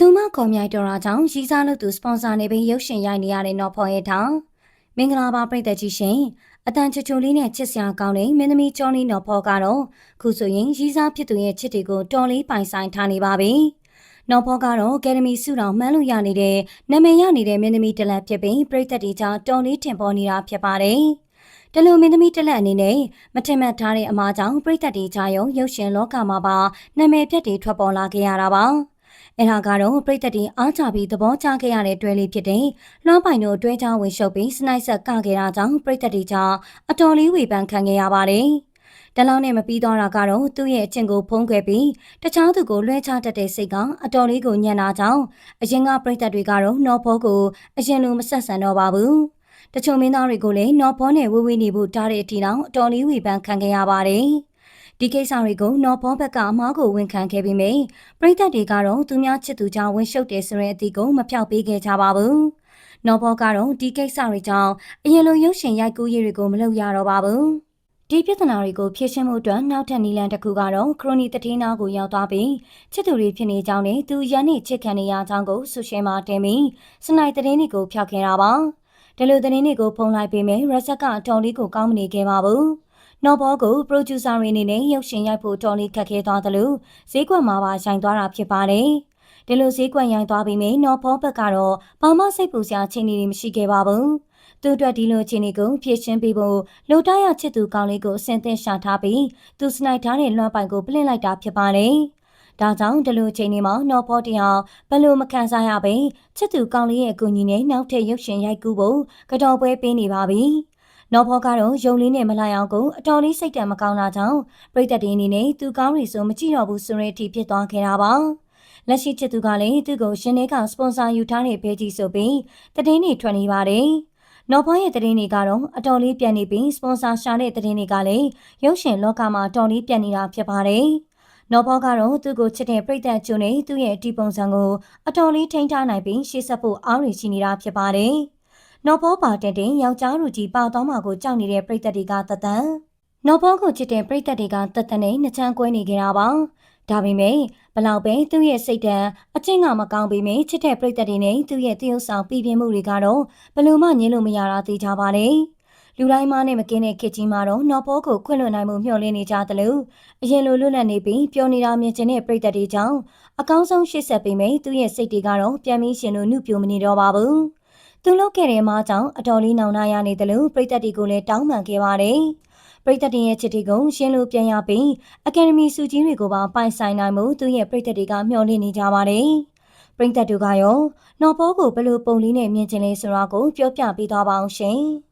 သူမှခေါ်မြိုက်တော်တာကြောင့်ရီးစားလို့သူစပွန်ဆာနေပြီးရုပ်ရှင်ရိုက်နေရတဲ့နော်ဖော်ရဲ့ထောင်မင်္ဂလာပါပြည်သက်ကြီးရှင်အတန်ချူချူလေးနဲ့ချစ်စရာကောင်းတဲ့မင်းသမီးကျော်လေးနော်ဖော်ကတော့ခုဆိုရင်ရီးစားဖြစ်သူရဲ့ချစ်တွေကိုတော်လေးပိုင်ဆိုင်ထားနေပါပြီနော်ဖော်ကတော့ကယ်ဒမီစုတော်မှန်းလို့ရနေတဲ့နာမည်ရနေတဲ့မင်းသမီးတစ်လက်ဖြစ်ပြီးပြည်သက်တွေကြောင့်တော်လေးတင်ပေါ်နေတာဖြစ်ပါတယ်တလူမင်းသမီးတစ်လက်အနေနဲ့မထင်မှတ်ထားတဲ့အမားကြောင့်ပြည်သက်တွေကြားရုံရုပ်ရှင်လောကမှာပါနာမည်ပြတ်တွေထွက်ပေါ်လာခဲ့ရတာပါ။ အဲဒါကတော့ပြည်သက်တွေအားချပြီးသဘောကျခဲ့ရတဲ့တွဲလေးဖြစ်တဲ့လွှမ်းပိုင်တို့တွဲချဝင်ရှုပ်ပြီးစနိုက်ဆက်ကခဲ့တာကြောင့်ပြည်သက်တွေကြားအတော်လေးဝေဖန်ခံခဲ့ရပါတယ်။တလောင်းနဲ့မပြီးတော့တာကတော့သူ့ရဲ့အချင်းကိုဖုံးကွယ်ပြီးတခြားသူကိုလွှဲချတတ်တဲ့စိတ်ကအတော်လေးကိုညံ့တာကြောင့်အရင်ကပြည်သက်တွေကတော့နော်ဖောကိုအရင်လိုမဆက်ဆံတော့ပါဘူး။တချို့မင်းသားတွေကိုလည်းနော်ဖောနဲ့ဝေးဝေးနေဖို့တားတဲ့အထိတောင်အတော်လေးဝေဖန်ခံခဲ့ရပါတယ်။ ဒီကိစ္စတွေကိုနော်ဖောဘက်ကအမားကိုဝန်ခံခဲ့ပြီးမြပရိသတ်တွေကတော့သူများချစ်သူကြောင့်ဝင်ရှုပ်တယ်ဆိုတဲ့အသည့်ကိုမဖြောက်ပေးခဲ့ကြပါဘူး။နော်ဖောကတော့ဒီကိစ္စတွေကြောင့်အရင်လိုရုပ်ရှင်ရိုက်ကူးရေးတွေကိုမလုပ်ရတော့ပါဘူး။ဒီပြဿနာတွေကိုဖြေရှင်းမှုအတွက်နောက်ထပ်နီလန်တစ်ခုကတော့ခရိုနီတတိနာကိုရောက်သွားပြီးချစ်သူတွေဖြစ်နေကြောင်းနဲ့သူရန်နေချစ်ခံနေရကြောင်းကိုဆိုရှယ်မှာတင်ပြီးစနိုက်သတင်းတွေကိုဖျောက်ခဲ့တာပါ။ဒီလိုသတင်းတွေကိုဖုံးလိုက်ပေးမယ်ရက်ဆက်ကအတော်လေးကိုကောင်းမနေခဲ့ပါဘူး။ နော်ဘောကိုပရိုဂျူဆာတွေအနေနဲ့ရုပ်ရှင်ရိုက်ဖို့တော်လေးခက်ခဲသွားတယ်လို့ဈေးကွက်မှာပါရိုင်သွားတာဖြစ်ပါတယ်။ဒီလိုဈေးကွက်ရိုင်သွားပြီးမြင်နော်ဘောဘက်ကတော့ဘာမှစိတ်ပူစရာအခြေအနေတွေမရှိခဲ့ပါဘူး။သူအတွက်ဒီလိုအခြေအနေကိုဖြည့်ရှင်းပေးဖို့လိုတရချစ်သူကောင်းလေးကိုအစင်သင့်ရှာထားပြီးသူစနိုက်ထားတဲ့လွှမ်းပိုင်ကိုပလင့်လိုက်တာဖြစ်ပါတယ်။ဒါကြောင့်ဒီလိုချိန်นี้မှာနော်ဖောတီအောင်ဘလို့မခံစားရပဲချစ်သူကောင်းလေးရဲ့အကူအညီနဲ့နောက်ထပ်ရုပ်ရှင်ရိုက်ကူးဖို့ကတော်ပွဲပေးနေပါပြီ။ နော်ဖောကတော့ယုံလေးနဲ့မလိုက်အောင်ကိုအတော်လေးစိတ်တံမကောင်းတာကြောင့်ပြည်သက်တွေအနေနဲ့သူကောင်းရီဆိုမကြည့်တော့ဘူးဆိုတဲ့အထိဖြစ်သွားခဲ့တာပါ။လက်ရှိချစ်သူကလည်းသူ့ကိုရှင်နေကစပွန်ဆာယူထားတဲ့ဘေးကြီးဆိုပြီးတည်င်းတွေထွက်နေပါတယ်။နော်ဖောရဲ့တည်င်းတွေကတော့အတော်လေးပြန်နေပြီးစပွန်ဆာရှာတဲ့တည်င်းတွေကလည်းရုပ်ရှင်လောကမှာအတော်လေးပြန်နေတာဖြစ်ပါတယ်။နော်ဘောကတော့သူ့ကိုချစ်တဲ့ပြိသက်ကျုံနဲ့သူ့ရဲ့ဒီပုံစံကိုအတော်လေးထိန်းထားနိုင်ပြီးရှေ့ဆက်ဖို့အားရရှိနေတာဖြစ်ပါတယ်။ နော်ဘောပါတဲ့တင်ယောက်ျားလူကြီးပါတော်မှာကိုကြောက်နေတဲ့ပြိသက်တွေကတသက်။နော်ဘောကိုချစ်တဲ့ပြိသက်တွေကတသက်နဲ့နှချမ်းကွဲနေကြတာပါ။ဒါပေမဲ့ဘလောက်ပဲသူ့ရဲ့စိတ်ဓာတ်အချင်းကမကောင်းပေမဲ့ချစ်တဲ့ပြိသက်တွေနဲ့သူ့ရဲ့တရုပ်ဆောင်ပြည်ပြင်းမှုတွေကတော့ဘလို့မှညင်းလို့မရတာသိကြပါနဲ့။လူတိုင်းမနဲ့မကင်းတဲ့ခစ်ကြီးမှာတော့နော်ဘောကိုခွင့်လွှတ်နိုင်မှုမျှော်လင့်နေကြသလိုအရင်လိုလွတ်လပ်နေပြီးပျော်နေတာမြင်ကျင်တဲ့ပြိသက်တွေကြောင့်အကောင်းဆုံးရှေ့ဆက်ပေးမယ်သူရဲ့စိတ်တွေကတော့ပြန်ပြီးရှင်လို့နှုတ်ပြမနေတော့ပါဘူး။ သူလုပ်ခဲ့တဲ့မားကြောင့်အတော်လေးနောင်နာရနေသလိုပြိသက်တွေကိုလည်းတောင်းပန်ခဲ့ပါတယ်။ပရိသတ်တင်ရဲ့ချစ်တီကိုရှင်းလို့ပြန်ရပြီးအကယ်ဒမီစုကြီးတွေကိုပါပိုင်ဆိုင်နိုင်မှုသူရဲ့ပရိသတ်တွေကမျှော်လင့်နေကြပါတယ်။ပရိသတ်တို့ကရောနော်ဘောကိုဘယ်လိုပုံလေးနဲ့မြင်ချင်လဲဆိုတာကိုပြောပြပေးသွားပါအောင်ရှင်။